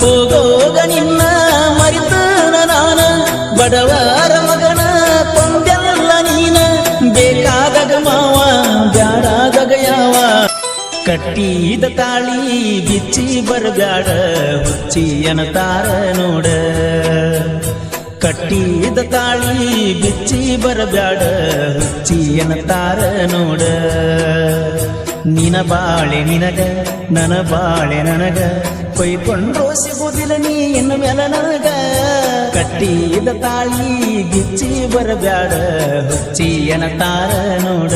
ಹೋಗೋಗ ನಿನ್ನ ಮರಿತಾನ ನಾನ, ಬಡವಾರ ಮಗನ ಕೊಂದೆಲ್ಲ ನೀನ. ಬೇಕಾದಾಗ ಮಾವ, ಬ್ಯಾಡಾದಾಗ ಯಾವ. ಕಟ್ಟಿದ ತಾಳಿ ಬಿಚ್ಚಿ ಬರಬ್ಯಾಡ ಹುಚ್ಚಿಯನ ತಾರ ನೋಡ. ಕಟ್ಟಿದ ತಾಳಿ ಬಿಚ್ಚಿ ಬರಬ್ಯಾಡ ಹುಚ್ಚಿಯನ ತಾರ ನೋಡ. ನಿನ ಬಾಳೆ ನಿನಗ ನನ್ನ ಬಾಳೆ ನನಗ ಕೊಯ್ಕೊಂಡ್ರು ಸಿಗುದಿಲ್ಲ ನೀ ಇನ್ನು ಮೇಲೆ ನನಗ. ಕಟ್ಟಿದ ತಾಳಿ ಗಿಚ್ಚಿ ಬರಬ್ಯಾಡ. ಹುಚ್ಚಿ ಅನತಾರ ನೋಡ.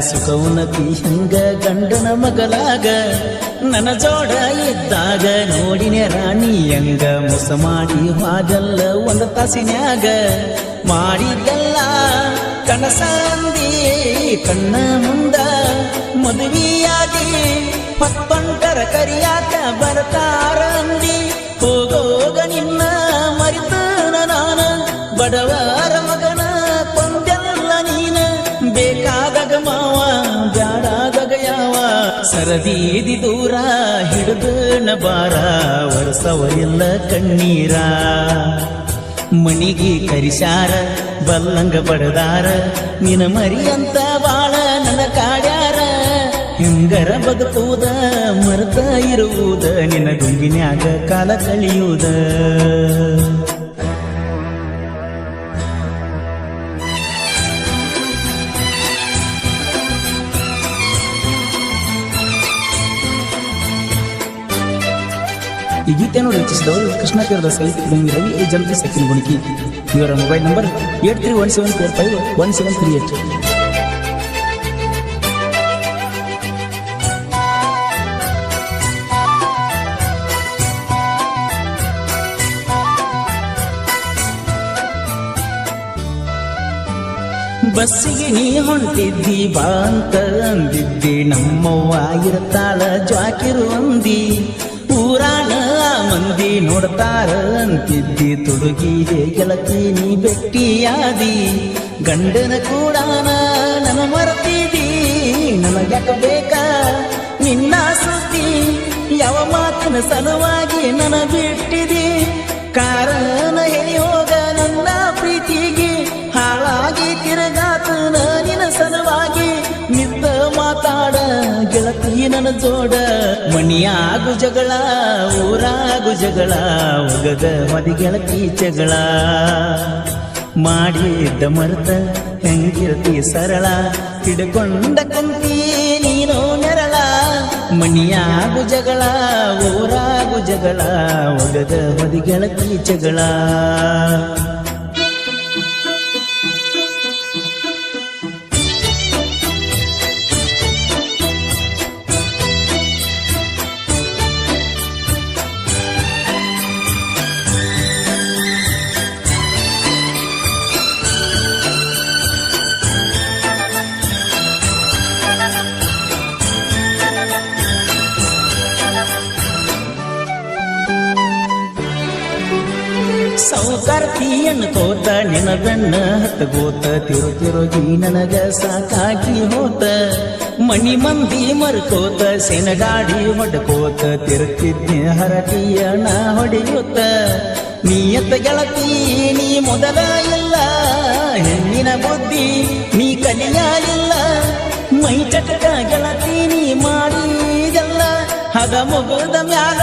ಸುಖವುನತಿ ಹಿಂಗ ಗಂಡನ ಮಗಲಾಗ, ನನ್ನ ಜೋಡ ಇದ್ದಾಗ ನೋಡಿನೆ ರಾಣಿ ಹಂಗ ಮೋಸ ಮಾಡಿ ಹಾಗಲ್ಲ ಒಂದು ತಾಸಿನ್ಯಾಗ ಮಾಡಿದ್ದಲ್ಲ. ಕನಸಂದಿ ಕಣ್ಣ ಮುಂದ ಮದುವೆಯಾಗಿ ಪತ್ಪಂಟರ ಕರಿಯಾಕ ಬರ್ತಾರಂದಿ ಹೋಗೋಗ ನಿನ್ನ ಮರಿತಾನ ನಾನು ಬಡವರ ಸರದೀದಿ ದೂರ ಹಿಡಿದು ಬಾರ ವರ್ಷವರಿಲ್ಲ ಕಣ್ಣೀರ. ಮಣಿಗೆ ಕರಿಸಾರ ಬಲ್ಲಂಗ ಬಡದಾರ ನಿನ ಮರಿಯಂತ ಬಾಳ ನನ್ನ ಕಾಡ್ಯಾರ. ಹಿಂಗರ ಬದುಕುವುದ ಮರ್ತಾ ಇರುವುದ, ನಿನ್ನ ಗುಂಗಿನ್ಯಾಗ ಕಾಲ ಕಳಿಯುವುದ. ಈ ಗೀತೆಯನ್ನು ರಚಿಸಿದವರು ಕೃಷ್ಣ ತೀರದ ಸಾಹಿತ್ಯ ಪ್ರೇಮಿ ರವಿ ಎ. ಸಚಿನ್ ಗುಣಿಕಿ. ಇವರ mobile number eight three one seven four five one seven three eight. ಬಸ್ಸಿಗೆ ನೀ ಹೊಂಟಿದ್ದಿ ಬಾ ಅಂತ ಅಂದಿದ್ದಿ. ನಮ್ಮವ್ವ ಇರ್ತಾಳ ಜ್ವಾಕಿರು ಅಂದಿ. ಊರಾಣ ಆ ಮಂದಿ ನೋಡ್ತಾರ ಅಂತಿದ್ದಿ ತುಡುಗಿದೆ ಗೆಳತಿ ನೀ ಬೆಟ್ಟಿಯಾದಿ ಗಂಡನ ಕೂಡ ನನ ಮರ್ತಿದಿ ನನಗ್ಯಾಕ ಬೇಕ? ನಿನ್ನ ಸುದ್ದಿ, ಯಾವ ಮಾತನ ಸಲುವಾಗಿ ನನ ಬಿಟ್ಟಿದೆ? ಕಾರಣ ಗೆಳತಿ ಜೋಡ. ಮಣಿಯಾಗು ಜಗಳ, ಊರಾಗು ಜಗಳ, ಉಗದ ಮದಿ ಗೆಳತಿ ಜಗಳ. ಮಾಡಿದ್ದ ಮರ್ತ ಹೆಂಗಿರತಿ ಸರಳ, ಹಿಡ್ಕೊಂಡ ಕಂತಿ ನೀನು ನೆರಳ. ಮಣಿಯಾಗು ಜಗಳ, ಊರಾಗು ಜಗಳ, ಉಗದ ಮದಿ ಗೆಳತಿ ಜಗಳ. ಅನ್ಕೋತ ನಿನ ಬೆನ್ನ ಹತ್ತಗೋತ ತಿರು ತಿರುಗಿ ನನಗ ಸಾಕಾಗಿ ಹೋತ. ಮಣಿ ಮಂದಿ ಮರ್ಕೋತ, ಸೆನಗಾಡಿ ಹೊಡ್ಕೋತ. ತಿರುತ್ತಿದ್ದೆ ಹರಟಿಯ ನಾ ಹೊಡೆಯುತ್ತ. ನೀಯತ್ತ ಗೆಳತಿ, ನೀ ಮೊದಲ ಇಲ್ಲ ಹೆಣ್ಣಿನ ಬುದ್ಧಿ, ನೀ ಕಲಿಯಲಿಲ್ಲ ಮೈ ಚಟಕ ಗೆಳತಿ, ನೀ ಮಾಡಿದಲ್ಲ. ಹದ ಮುಗುದ ಮ್ಯಾಲ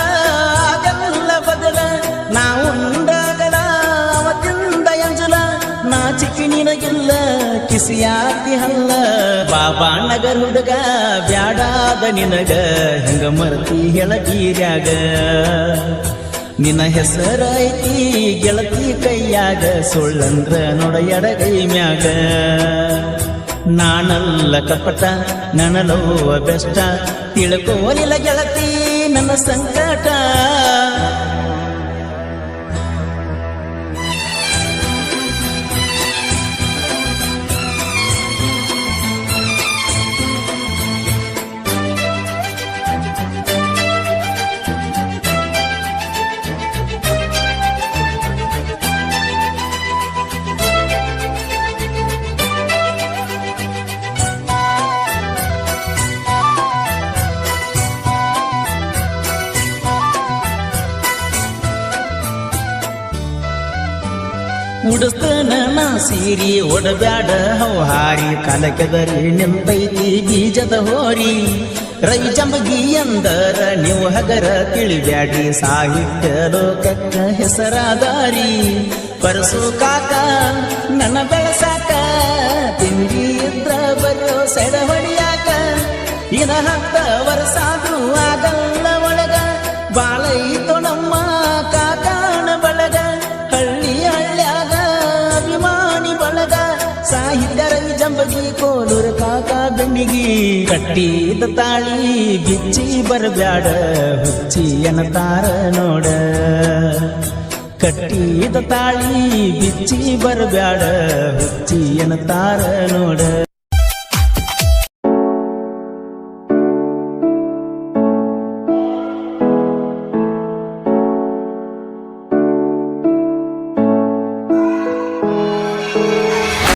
ಕಿಸಿಯಾತಿ ಹಲ್ಲ ಬಾಬಾ ನಗರ ಹುಡುಗ, ಬ್ಯಾಡಾದ ನಿನಗ, ಹೆಂಗ ಮರ್ತಿ ಹೆಳಗೀರ್ಯಾಗ ನಿನ್ನ ಹೆಸರ ಐತಿ ಗೆಳತಿ ಕೈಯಾಗ, ಸುಳ್ಳಂದ್ರ ನೋಡ ಎಡಗೈ ಮ್ಯಾಗ. ನಾನಲ್ಲ ಕಪಟ, ನನಲೋವ ಬೆಷ್ಟ ತಿಳ್ಕೋಲಿಲ್ಲ ಗೆಳತಿ, ನನ್ನ ಸಂಕಟ. ಉಡಿಸ್ತನ ಸೀರಿ ಒಡಬ್ಯಾಡ ಹೌಹಾರಿ ಕಲಕೆದರಿ ನಿಂಬೈತಿ ಬೀಜದ ಹೋರಿ. ರೈ ಜಂಬಗಿ ಎಂದರ ನೀವು ಹಗರ ತಿಳಿಬ್ಯಾಡಿ ಸಾಹಿತ್ಯ ಲೋಕಕ್ಕ ಹೆಸರಾದಾರಿ. ಪರಸು ಕಾಕ, ನನ್ನ ಬೆಳಸಾಕ, ತಿಂಡಿ ಇದ್ರ ಬರೋ ಸೆಡ ಹೊಡಿಯಾಕ ಇನ ಹತ್ತ ವರ್ಷಾದ್ರೂ ಆಗಲ್ಲ ಒಳಗ ಬಾಳೈತು ಕಟ್ಟಿದ ತಾಳಿ ಗಿಚ್ಚಿ ಬರಬ್ಯಾಡ ಹುಚ್ಚಿ ತಾರ ನೋಡ. ಕಟ್ಟಿದ ತಾಳಿ ಬಿಚ್ಚಿ ಬರಬ್ಯಾಡ ಹುಚ್ಚಿ ತಾರ ನೋಡ.